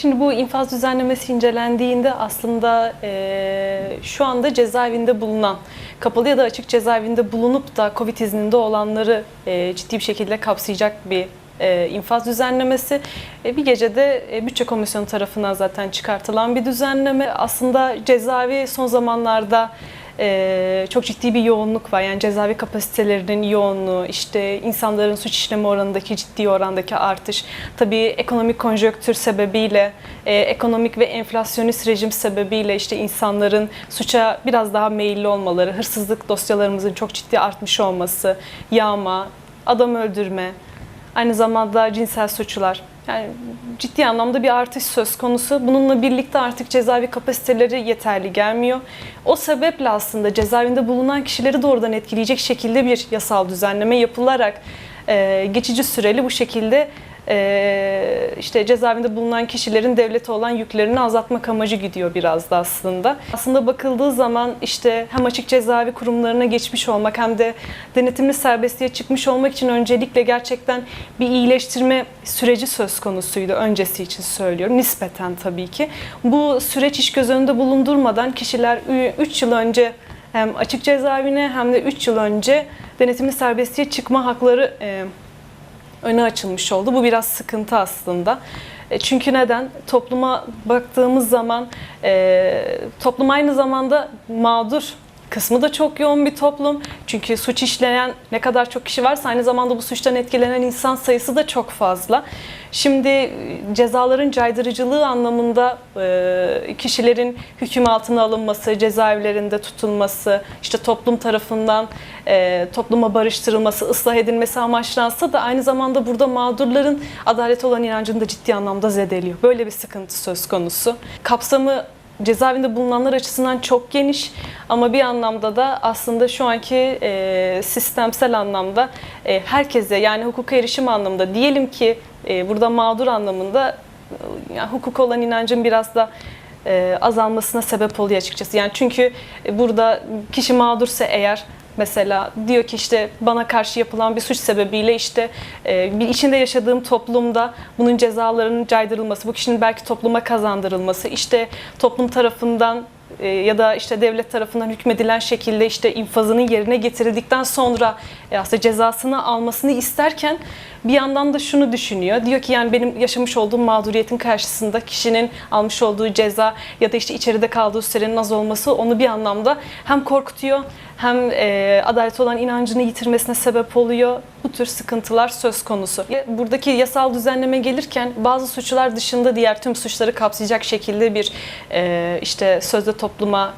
Şimdi bu infaz düzenlemesi incelendiğinde aslında e, şu anda cezaevinde bulunan, kapalı ya da açık cezaevinde bulunup da Covid izninde olanları e, ciddi bir şekilde kapsayacak bir e, infaz düzenlemesi. E, bir gecede e, bütçe komisyonu tarafından zaten çıkartılan bir düzenleme. Aslında cezaevi son zamanlarda e, çok ciddi bir yoğunluk var. Yani cezaevi kapasitelerinin yoğunluğu, işte insanların suç işleme oranındaki ciddi orandaki artış, tabii ekonomik konjonktür sebebiyle, e, ekonomik ve enflasyonist rejim sebebiyle işte insanların suça biraz daha meyilli olmaları, hırsızlık dosyalarımızın çok ciddi artmış olması, yağma, adam öldürme, aynı zamanda cinsel suçlar. Yani ciddi anlamda bir artış söz konusu. Bununla birlikte artık cezaevi kapasiteleri yeterli gelmiyor. O sebeple aslında cezaevinde bulunan kişileri doğrudan etkileyecek şekilde bir yasal düzenleme yapılarak geçici süreli bu şekilde e, işte cezaevinde bulunan kişilerin devlete olan yüklerini azaltmak amacı gidiyor biraz da aslında. Aslında bakıldığı zaman işte hem açık cezaevi kurumlarına geçmiş olmak hem de denetimli serbestliğe çıkmış olmak için öncelikle gerçekten bir iyileştirme süreci söz konusuydu öncesi için söylüyorum. Nispeten tabii ki. Bu süreç iş göz önünde bulundurmadan kişiler 3 yıl önce hem açık cezaevine hem de 3 yıl önce denetimli serbestliğe çıkma hakları e, öne açılmış oldu. Bu biraz sıkıntı aslında. E, Çünkü neden? Topluma baktığımız zaman e, toplum aynı zamanda mağdur kısmı da çok yoğun bir toplum. Çünkü suç işleyen ne kadar çok kişi varsa aynı zamanda bu suçtan etkilenen insan sayısı da çok fazla. Şimdi e, cezaların caydırıcılığı anlamında e, kişilerin hüküm altına alınması, cezaevlerinde tutulması, işte toplum tarafından e, topluma barıştırılması, ıslah edilmesi amaçlansa da aynı zamanda burada mağdurların adalet olan inancını da ciddi anlamda zedeliyor. Böyle bir sıkıntı söz konusu. Kapsamı cezaevinde bulunanlar açısından çok geniş ama bir anlamda da aslında şu anki e, sistemsel anlamda e, herkese yani hukuka erişim anlamında diyelim ki e, burada mağdur anlamında e, yani hukuka olan inancın biraz da e, azalmasına sebep oluyor açıkçası. Yani çünkü e, burada kişi mağdursa eğer Mesela diyor ki işte bana karşı yapılan bir suç sebebiyle işte e, bir içinde yaşadığım toplumda bunun cezalarının caydırılması, bu kişinin belki topluma kazandırılması, işte toplum tarafından e, ya da işte devlet tarafından hükmedilen şekilde işte infazının yerine getirildikten sonra e, aslında cezasını almasını isterken bir yandan da şunu düşünüyor. Diyor ki yani benim yaşamış olduğum mağduriyetin karşısında kişinin almış olduğu ceza ya da işte içeride kaldığı sürenin az olması onu bir anlamda hem korkutuyor hem e, adalet olan inancını yitirmesine sebep oluyor. Bu tür sıkıntılar söz konusu. Buradaki yasal düzenleme gelirken bazı suçlar dışında diğer tüm suçları kapsayacak şekilde bir e, işte sözde topluma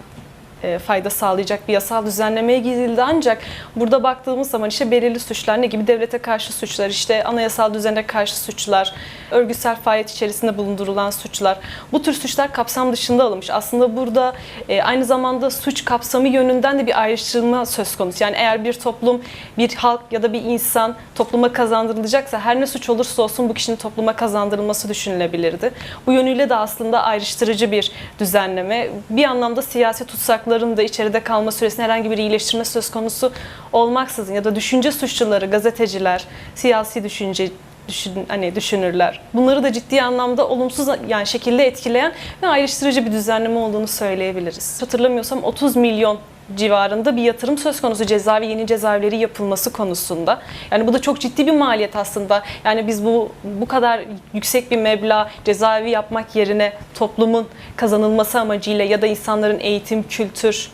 fayda sağlayacak bir yasal düzenlemeye gidildi. Ancak burada baktığımız zaman işte belirli suçlar ne gibi devlete karşı suçlar işte anayasal düzene karşı suçlar örgütsel faaliyet içerisinde bulundurulan suçlar bu tür suçlar kapsam dışında alınmış. Aslında burada e, aynı zamanda suç kapsamı yönünden de bir ayrıştırma söz konusu. Yani eğer bir toplum, bir halk ya da bir insan topluma kazandırılacaksa her ne suç olursa olsun bu kişinin topluma kazandırılması düşünülebilirdi. Bu yönüyle de aslında ayrıştırıcı bir düzenleme. Bir anlamda siyasi tutsakların da içeride kalma süresinde herhangi bir iyileştirme söz konusu olmaksızın ya da düşünce suçluları, gazeteciler, siyasi düşünce düşün, hani düşünürler. Bunları da ciddi anlamda olumsuz yani şekilde etkileyen ve ayrıştırıcı bir düzenleme olduğunu söyleyebiliriz. Hatırlamıyorsam 30 milyon civarında bir yatırım söz konusu cezaevi yeni cezaevleri yapılması konusunda. Yani bu da çok ciddi bir maliyet aslında. Yani biz bu bu kadar yüksek bir meblağ cezaevi yapmak yerine toplumun kazanılması amacıyla ya da insanların eğitim, kültür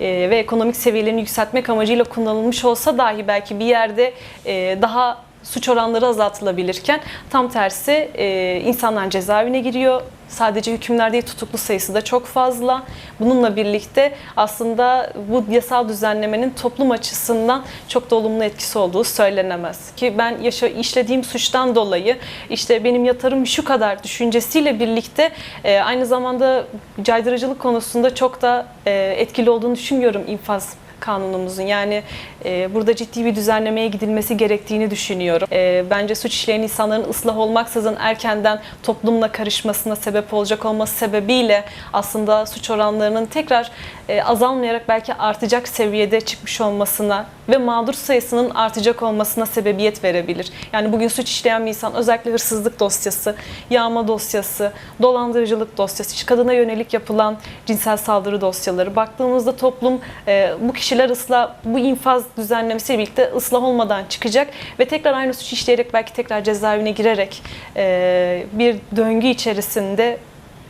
e, ve ekonomik seviyelerini yükseltmek amacıyla kullanılmış olsa dahi belki bir yerde e, daha suç oranları azaltılabilirken tam tersi e, insanlar cezaevine giriyor. Sadece hükümler değil tutuklu sayısı da çok fazla. Bununla birlikte aslında bu yasal düzenlemenin toplum açısından çok da olumlu etkisi olduğu söylenemez. Ki ben yaşa, işlediğim suçtan dolayı işte benim yatarım şu kadar düşüncesiyle birlikte e, aynı zamanda caydırıcılık konusunda çok da e, etkili olduğunu düşünmüyorum infaz kanunumuzun. Yani e, burada ciddi bir düzenlemeye gidilmesi gerektiğini düşünüyorum. E, bence suç işleyen insanların ıslah olmaksızın erkenden toplumla karışmasına sebep olacak olması sebebiyle aslında suç oranlarının tekrar e, azalmayarak belki artacak seviyede çıkmış olmasına ve mağdur sayısının artacak olmasına sebebiyet verebilir. Yani bugün suç işleyen bir insan özellikle hırsızlık dosyası, yağma dosyası, dolandırıcılık dosyası, kadına yönelik yapılan cinsel saldırı dosyaları. Baktığımızda toplum e, bu kişiler ıslah, bu infaz düzenlemesiyle birlikte ıslah olmadan çıkacak ve tekrar aynı suç işleyerek belki tekrar cezaevine girerek e, bir döngü içerisinde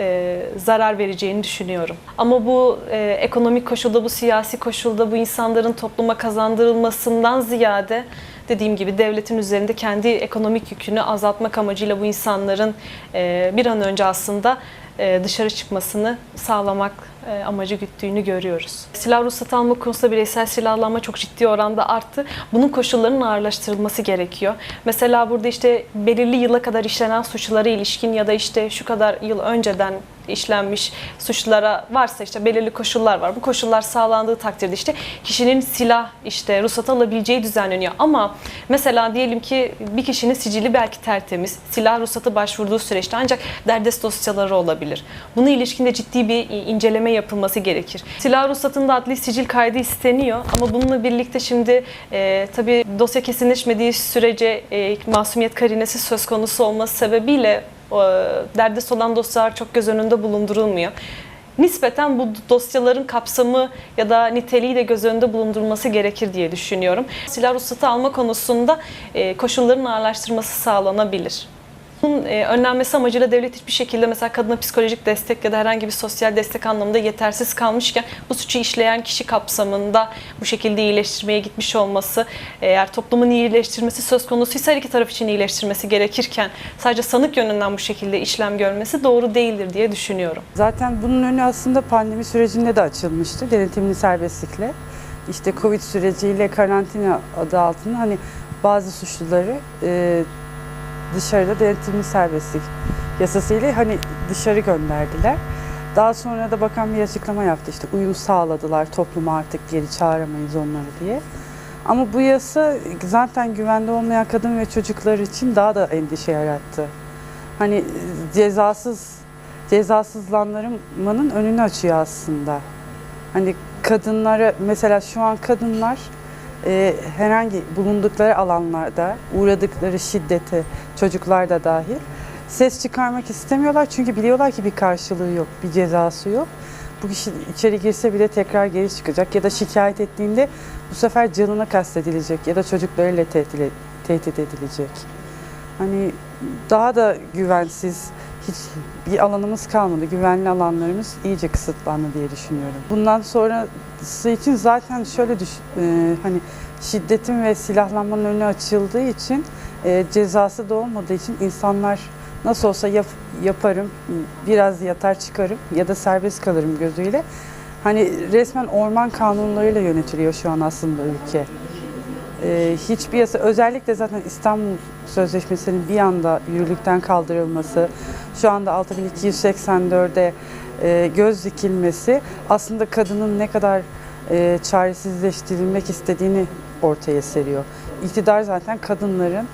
e, zarar vereceğini düşünüyorum. Ama bu e, ekonomik koşulda, bu siyasi koşulda bu insanların topluma kazandırılmasından ziyade dediğim gibi devletin üzerinde kendi ekonomik yükünü azaltmak amacıyla bu insanların e, bir an önce aslında dışarı çıkmasını sağlamak e, amacı güttüğünü görüyoruz. Silah ruhsatı alma konusunda bireysel silahlanma çok ciddi oranda arttı. Bunun koşullarının ağırlaştırılması gerekiyor. Mesela burada işte belirli yıla kadar işlenen suçlara ilişkin ya da işte şu kadar yıl önceden işlenmiş suçlara varsa işte belirli koşullar var. Bu koşullar sağlandığı takdirde işte kişinin silah işte ruhsat alabileceği düzenleniyor. Ama mesela diyelim ki bir kişinin sicili belki tertemiz. Silah ruhsatı başvurduğu süreçte ancak derdest dosyaları olabilir. Buna ilişkinde ciddi bir inceleme yapılması gerekir. Silah ruhsatında adli sicil kaydı isteniyor ama bununla birlikte şimdi e, tabii dosya kesinleşmediği sürece e, masumiyet karinesi söz konusu olması sebebiyle e, derdest olan dosyalar çok göz önünde bulundurulmuyor. Nispeten bu dosyaların kapsamı ya da niteliği de göz önünde bulundurulması gerekir diye düşünüyorum. Silah ruhsatı alma konusunda e, koşulların ağırlaştırması sağlanabilir. Bunun e, önlenmesi amacıyla devlet hiçbir şekilde mesela kadına psikolojik destek ya da herhangi bir sosyal destek anlamında yetersiz kalmışken bu suçu işleyen kişi kapsamında bu şekilde iyileştirmeye gitmiş olması eğer toplumun iyileştirmesi söz konusuysa her iki taraf için iyileştirmesi gerekirken sadece sanık yönünden bu şekilde işlem görmesi doğru değildir diye düşünüyorum. Zaten bunun önü aslında pandemi sürecinde de açılmıştı denetimli serbestlikle. İşte Covid süreciyle karantina adı altında hani bazı suçluları e, dışarıda denetimli serbestlik yasasıyla hani dışarı gönderdiler. Daha sonra da bakan bir açıklama yaptı işte uyum sağladılar topluma artık geri çağıramayız onları diye. Ama bu yasa zaten güvende olmayan kadın ve çocuklar için daha da endişe yarattı. Hani cezasız cezasızlandırmanın önünü açıyor aslında. Hani kadınlara mesela şu an kadınlar e, herhangi bulundukları alanlarda uğradıkları şiddete çocuklar da dahil ses çıkarmak istemiyorlar çünkü biliyorlar ki bir karşılığı yok, bir cezası yok. Bu kişi içeri girse bile tekrar geri çıkacak ya da şikayet ettiğinde bu sefer canına kastedilecek ya da çocuklarıyla tehdit edilecek. Hani daha da güvensiz hiç bir alanımız kalmadı. Güvenli alanlarımız iyice kısıtlandı diye düşünüyorum. Bundan sonrası için zaten şöyle düş, e, hani şiddetin ve silahlanmanın önü açıldığı için e, cezası da olmadığı için insanlar nasıl olsa yap, yaparım, biraz yatar çıkarım ya da serbest kalırım gözüyle. Hani resmen orman kanunlarıyla yönetiliyor şu an aslında ülke. Ee, hiçbir yasa, özellikle zaten İstanbul Sözleşmesi'nin bir anda yürürlükten kaldırılması, şu anda 6284'e e, göz dikilmesi aslında kadının ne kadar e, çaresizleştirilmek istediğini ortaya seriyor. İktidar zaten kadınların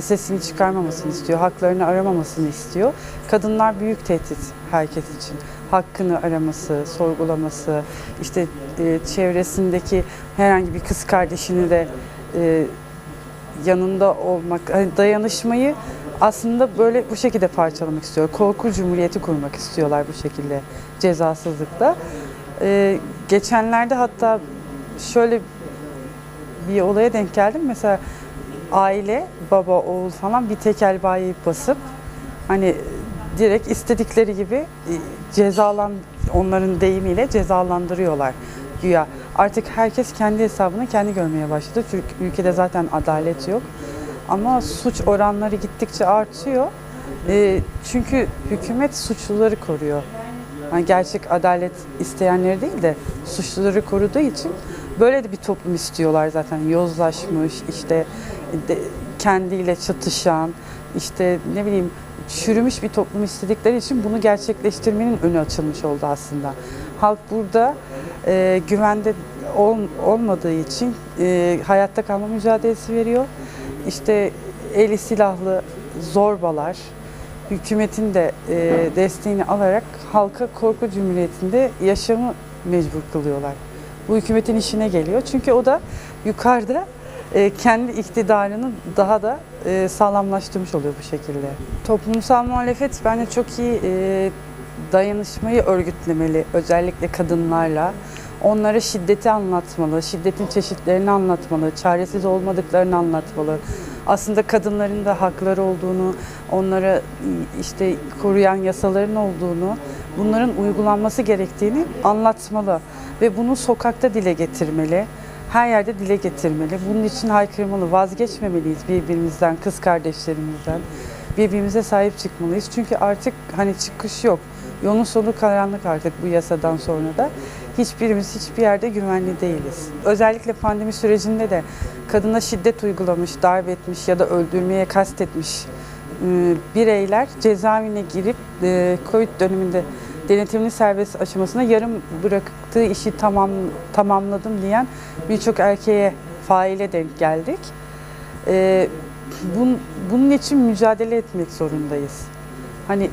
sesini çıkarmamasını istiyor, haklarını aramamasını istiyor. Kadınlar büyük tehdit herkes için. Hakkını araması, sorgulaması, işte e, çevresindeki herhangi bir kız kardeşini de e, yanında olmak, hani dayanışmayı aslında böyle bu şekilde parçalamak istiyor. Korku cumhuriyeti kurmak istiyorlar bu şekilde cezasızlıkla. E, geçenlerde hatta şöyle bir olaya denk geldim. Mesela aile, baba, oğul falan bir tekel bayi basıp hani direkt istedikleri gibi e, cezalan onların deyimiyle cezalandırıyorlar güya. Artık herkes kendi hesabını kendi görmeye başladı. Çünkü ülkede zaten adalet yok. Ama suç oranları gittikçe artıyor. E, çünkü hükümet suçluları koruyor. Yani gerçek adalet isteyenleri değil de suçluları koruduğu için böyle de bir toplum istiyorlar zaten. Yozlaşmış, işte de, kendiyle çatışan, işte ne bileyim çürümüş bir toplum istedikleri için bunu gerçekleştirmenin önü açılmış oldu aslında. Halk burada e, güvende ol- olmadığı için e, hayatta kalma mücadelesi veriyor. İşte eli silahlı zorbalar, hükümetin de e, desteğini alarak halka korku cumhuriyetinde yaşamı mecbur kılıyorlar. Bu hükümetin işine geliyor. Çünkü o da yukarıda e, kendi iktidarını daha da e, sağlamlaştırmış oluyor bu şekilde. Toplumsal muhalefet bence çok iyi e, dayanışmayı örgütlemeli özellikle kadınlarla. Onlara şiddeti anlatmalı, şiddetin çeşitlerini anlatmalı, çaresiz olmadıklarını anlatmalı. Aslında kadınların da hakları olduğunu, onlara işte koruyan yasaların olduğunu, bunların uygulanması gerektiğini anlatmalı ve bunu sokakta dile getirmeli. Her yerde dile getirmeli. Bunun için haykırmalı, vazgeçmemeliyiz birbirimizden, kız kardeşlerimizden. Birbirimize sahip çıkmalıyız. Çünkü artık hani çıkış yok. Yolun sonu karanlık artık bu yasadan sonra da. Hiçbirimiz hiçbir yerde güvenli değiliz. Özellikle pandemi sürecinde de kadına şiddet uygulamış, darp etmiş ya da öldürmeye kastetmiş e, bireyler cezaevine girip e, Covid döneminde denetimli serbest aşamasına yarım bıraktığı işi tamam tamamladım diyen birçok erkeğe faile denk geldik. E, bun, bunun için mücadele etmek zorundayız. Hani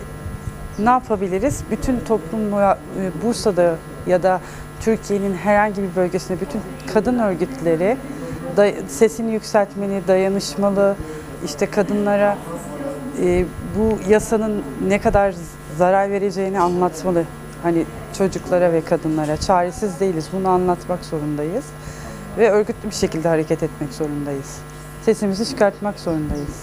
ne yapabiliriz? Bütün toplum e, Bursa'da ya da Türkiye'nin herhangi bir bölgesinde bütün kadın örgütleri sesini yükseltmeli, dayanışmalı, işte kadınlara e, bu yasanın ne kadar zarar vereceğini anlatmalı. Hani çocuklara ve kadınlara çaresiz değiliz. Bunu anlatmak zorundayız ve örgütlü bir şekilde hareket etmek zorundayız. Sesimizi çıkartmak zorundayız.